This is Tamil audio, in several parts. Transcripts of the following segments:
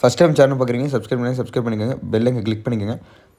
ஃபஸ்ட் டைம் சேனல் பார்க்குறீங்க சப்ஸ்கிரைப் பண்ணி சப்ஸ்கிரைப் பண்ணிக்கோங்க பெல்லைங்க கிளிக் பண்ணிக்கோங்க.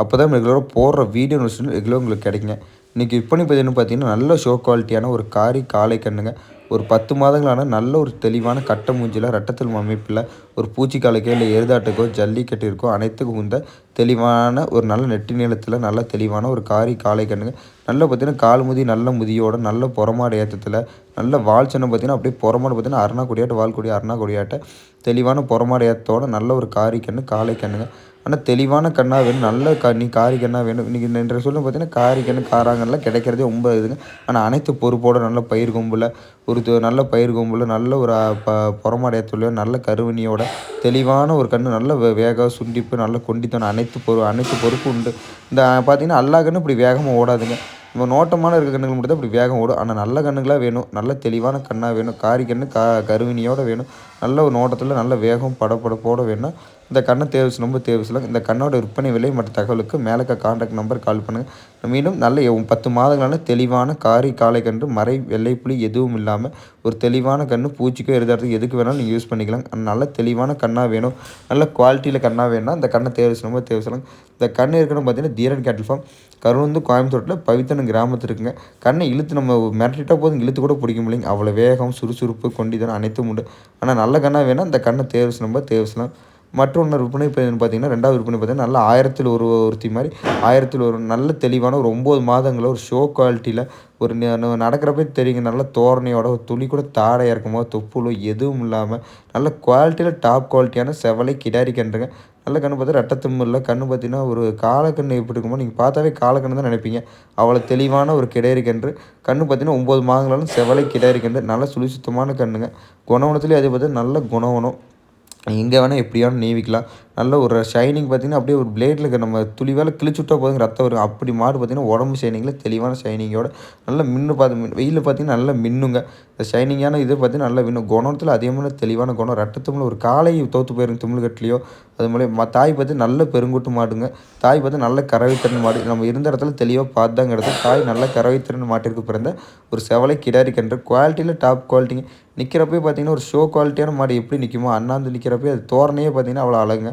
அப்போ தான் ரெகுலராக போடுற வீடியோ நோட்டிஃபிகேஷன் ரெகுலராக உங்களுக்கு கிடைக்குங்க. இன்றைக்கி விற்பனை பதிவுன்னு பார்த்தீங்கன்னா நல்ல ஷோ குவாலிட்டியான ஒரு காரி காலை கண்ணுங்க. ஒரு பத்து மாதங்களான நல்ல ஒரு தெளிவான கட்ட மூஞ்சில் ரெட்டத்தல் அமைப்பில் ஒரு பூச்சிக்காலைக்கோ இல்லை எருதாட்டுக்கோ ஜல்லிக்கட்டு இருக்கோ அனைத்துக்கும் உந்த தெளிவான ஒரு நல்ல நெட்டி நீளத்தில் நல்ல தெளிவான ஒரு காரி காலை கண்ணுங்க. நல்ல பார்த்திங்கன்னா கால் முதி நல்ல முதியோட நல்ல புறமாடு ஏற்றத்தில் நல்ல வால் பார்த்தீங்கன்னா பார்த்திங்கன்னா அப்படியே புறமாடு பார்த்திங்கன்னா அருணா கொடியாட்ட வால் கொடி அருணா கொடியாட்ட தெளிவான புறமாடு ஏற்றத்தோட நல்ல ஒரு காரி கண்ணு காலை கண்ணுங்க. ஆனால் தெளிவான கண்ணாக வேணும் நல்ல க நீ காரி கண்ணாக வேணும். இன்றைக்கி இன்றைய சொல்லும் பார்த்தீங்கன்னா காரி கண்ணு காராங்கல்லாம் கிடைக்கிறதே ரொம்ப இதுங்க. ஆனால் அனைத்து பொறுப்போட நல்ல பயிர் கொம்பில் ஒரு நல்ல பயிர் கொம்பில் நல்ல ஒரு ப புறமாடையத்துலையோ நல்ல கருவணியோட தெளிவான ஒரு கண்ணு நல்ல வேக சுண்டிப்பு நல்ல கொண்டித்தனம் அனைத்து பொறு அனைத்து பொறுப்பு உண்டு. இந்த பார்த்திங்கன்னா எல்லா கண்ணும் இப்படி வேகமாக ஓடாதுங்க. நம்ம நோட்டமான இருக்க கண்ணுகள் மட்டும் தான் இப்படி வேகம் ஓடும். ஆனால் நல்ல கண்ணுகளாக வேணும். நல்ல தெளிவான கண்ணாக வேணும். காரி கண்ணு கா கருவினியோடு வேணும். நல்ல ஒரு நோட்டத்தில் நல்ல வேகம் படப்படப்போட வேணும். இந்த கண்ணை தேவைஸ் ரொம்ப தேவைசலாம் இந்த கண்ணோட விற்பனை விலை மற்ற தகவலுக்கு மேலே கான்டாக்ட் நம்பர் கால் பண்ணுங்கள் மீண்டும் நல்ல பத்து மாதங்களான தெளிவான காரி காலை கன்று மறை வெள்ளை புளி எதுவும் இல்லாமல் ஒரு தெளிவான கன்று பூச்சிக்கோ எருதாடுறதுக்கு எதுக்கு வேணாலும் நீங்கள் யூஸ் பண்ணிக்கலாம். நல்ல தெளிவான கண்ணாக வேணும். நல்ல குவாலிட்டியில் கண்ணாக வேணும்னா இந்த கண்ணை தேவை ரொம்ப தேவைசலாம் இந்த கண்ணு இருக்கணும் பார்த்தீங்கன்னா தீரன் கேட்டில் ஃபார்ம் கருவந்து கோயம்புத்தூரில் பவித்தன கிராமத்தில் இருக்குங்க. கண்ணை இழுத்து நம்ம மிரட்டிட்டா போதும் இழுத்து கூட பிடிக்க முடியலைங்க. அவ்வளோ வேகம் சுறுசுறுப்பு கொண்டிதனம் அனைத்தும் உண்டு. ஆனால் நல்ல கண்ணாக வேணால் அந்த கண்ணை தேர்வு நம்ம தேர்வு மற்றொன்று விற்பனை பார்த்தீங்கன்னா ரெண்டாவது விற்பனை பார்த்தீங்கன்னா நல்ல ஆயிரத்தில் ஒரு ஒருத்தி மாதிரி ஆயிரத்தில் ஒரு நல்ல தெளிவான ஒரு ஒம்பது மாதங்களில் ஒரு ஷோ குவாலிட்டியில் ஒரு நடக்கிறப்பே தெரியுங்க. நல்ல தோரணையோட ஒரு துளி கூட தாடை இறக்குமோ தொப்புளோ எதுவும் இல்லாமல் நல்ல குவாலிட்டியில் டாப் குவாலிட்டியான செவலை கிடாரி கன்றுங்க. நல்ல கண்ணு பார்த்தா ரெட்டத்தும்பில் கண்ணு பார்த்தீங்கன்னா ஒரு காலக்கண்ணு எப்படி இருக்குமோ நீங்கள் பார்த்தாவே காலக்கண்ணு தான் நினைப்பீங்க. அவ்வளோ தெளிவான ஒரு கிடேரி கன்று. கண்ணு பார்த்தீங்கன்னா ஒம்பது மாதங்களாலும் செவலை கிடேரி கன்று. நல்ல சுழி சுத்தமான கண்ணுங்க குணவனத்துலேயும் அதே பார்த்தா நல்ல குணவனம். எங்கே வேணால் எப்படியானு நீவிக்கலாம். நல்ல ஒரு ஷைனிங் பார்த்திங்கன்னா அப்படியே ஒரு பிளேடில் நம்ம துளி வேலை கிழிச்சு விட்டா போதுங்க ரத்தம் வரும் அப்படி மாடு பார்த்திங்கன்னா உடம்பு ஷைனிங்கில் தெளிவான ஷைனிங்கோட நல்ல மின்னு பார்த்து வெயிலில் பார்த்திங்கன்னா நல்லா மின்னுங்க. இந்த ஷைனிங்கான இது பார்த்திங்கன்னா நல்லா மின்னும் குணத்தில் அதிகமான தெளிவான குணம். ரத்தத்துமில் ஒரு காலை தோற்று போயிருங்க தும்முல்கட்டிலையோ அது மாதிரி தாய் பார்த்து நல்ல பெருங்கூட்டு மாடுங்க. தாய் பார்த்து நல்ல கறவைத்திறன் மாடு. நம்ம இருந்த இடத்துல தெளிவாக பார்த்து தான் தாய் நல்ல கறவைத்திறன் மாட்டிற்கு பிறந்த ஒரு செவலை கிடாரி கன்று. குவாலிட்டியில் டாப் குவாலிட்டிங்க நிற்கிறப்பே பார்த்தீங்கன்னா ஒரு ஷோ குவாலிட்டியான மாடு எப்படி நிற்குமோ அண்ணாந்து நிற்கிறப்பே அது தோரணையே பார்த்தீங்கன்னா அவ்வளோ அழகுங்க.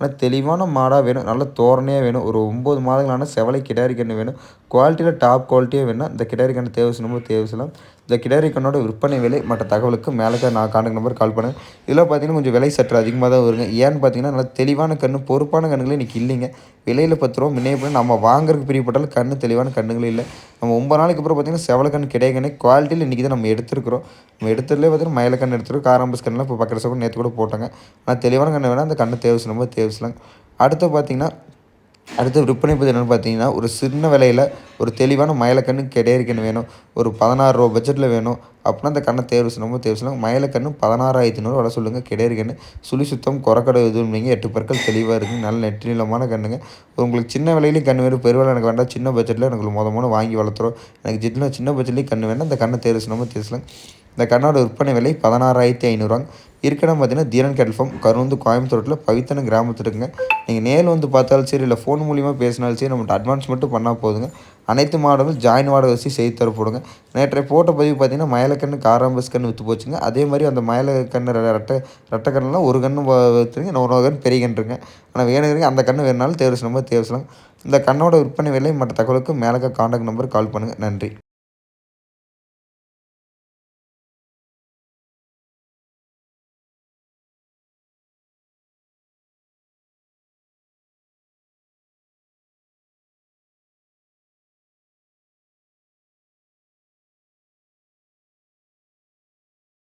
ஆனால் தெளிவான மாடாக வேணும் நல்ல தோரணையாக வேணும் ஒரு ஒம்பது மாதங்களான செவலை கிடாரி கன்று வேணும். குவாலிட்டியில் டாப் குவாலிட்டியாக வேணும் இந்த கிடாரி கன்று தேவை செய்யணும் தேவை செய்யலாம் இந்த கிடாரி கண்ணோட விற்பனை விலை மற்ற தகவலுக்கு மேலே நான் காண்டக்ட் நம்பர் கால் பண்ணேன் இதில் பார்த்தீங்கன்னா கொஞ்சம் விலை சற்று அதிகமாக தான் வருங்க. ஏன்னு பார்த்தீங்கன்னா நல்லா தெளிவான கன்று பொறுப்பான கண்ணுகளே இன்றைக்கி இல்லைங்க. விலையில் பத்து ரூபா முன்னே நம்ம வாங்குறதுக்கு பிரியப்பட்டாலும் கண்ணு தெளிவான கண்ணுகளே இல்லை. நம்ம ஒம்பது நாளைக்கு அப்புறம் பார்த்தீங்கன்னா செவல கண் கிடையாது குவாலிட்டியில் இன்றைக்கி தான் நம்ம எடுத்துருக்குறோம். நம்ம எடுத்துலேயே பார்த்தீங்கன்னா மயில கண் எடுத்துருக்கோம் காராம்பஸ் கண்ணெலாம் இப்போ பக்கத்து சப்போ நேற்று கூட போட்டாங்க. ஆனால் தெளிவான கண்ணு வேணால் அந்த கண்ணு தேவை நம்ம பேசலாம் அடுத்து பார்த்தீங்கன்னா அடுத்து விற்பனை பற்றி என்னென்னு பார்த்தீங்கன்னா ஒரு சின்ன விலையில் ஒரு தெளிவான மயிலக்கண்ணு கிடையாது வேணும். ஒரு பதினாறு ரூபா பட்ஜெட்டில் வேணும். அப்படின்னா அந்த கண்ணை தேர்வு செய்யணும். தேர்வு செய்யலாம் மயிலக்கண்ணு பதினாறாயிரத்தி நூறு வர சொல்லுங்கள் கிடையாது சுழி சுத்தம் குறக்கடை எதுவும் நீங்கள் எட்டு பற்கள் தெளிவாக இருக்குது நல்ல நெட்டு நீளமான கண்ணுங்க. உங்களுக்கு சின்ன விலையிலையும் கண்ணு வேணும். பெருவேலை எனக்கு வேண்டாம். சின்ன பட்ஜெட்டில் எனக்கு மொதல் மொதல் வாங்கி வளர்த்துறோம். எனக்கு ஜிட்டில் சின்ன பட்ஜெட்லேயும் கண்ணு வேணும். அந்த கண்ணை தேர்வு செய்யணும். தேர்வு இந்த கண்ணோட விற்பனை விலை பதினாறாயிரத்தி ஐநூறுவாங்க இருக்கணும் பார்த்தீங்கன்னா தீரன் கேட்டல் ஃபார்ம் கருந்து கோயம்புத்தூரில் பவித்தன கிராமத்தில் இருக்குங்க. நீங்கள் நேரில் வந்து பார்த்தாலும் சரி இல்லை ஃபோன் மூலியமாக பேசினாலும் சரி நம்மகிட்ட அட்வான்ஸ் மட்டும் பண்ணால் போதுங்க. அனைத்து மாடலும் ஜாயின் வாடகை வச்சு செய்து தரப்படுங்க நேற்றைய போட்ட பதிவு பார்த்தீங்கன்னா மயிலக்கண்ணு காராம்பஸ் கண்ணு விற்று போச்சுங்க. அதே மாதிரி அந்த மயிலக்கண்ணு ரெட்டை ரெட்டை கண்ணுலாம் ஒரு கண்ணு விற்றுங்க இன்னொரு கண்ணு பெரிய கண்ணுங்க ஆனால் வேணுங்கிறீங்க அந்த கண்ணு வேணுனாலும் தேவை நம்ம தேவைசலாம் இந்த கண்ணோட விற்பனை விலை மற்ற தகவலுக்கு மேலே காண்டாக்ட் நம்பர் கால் பண்ணுங்கள் நன்றி.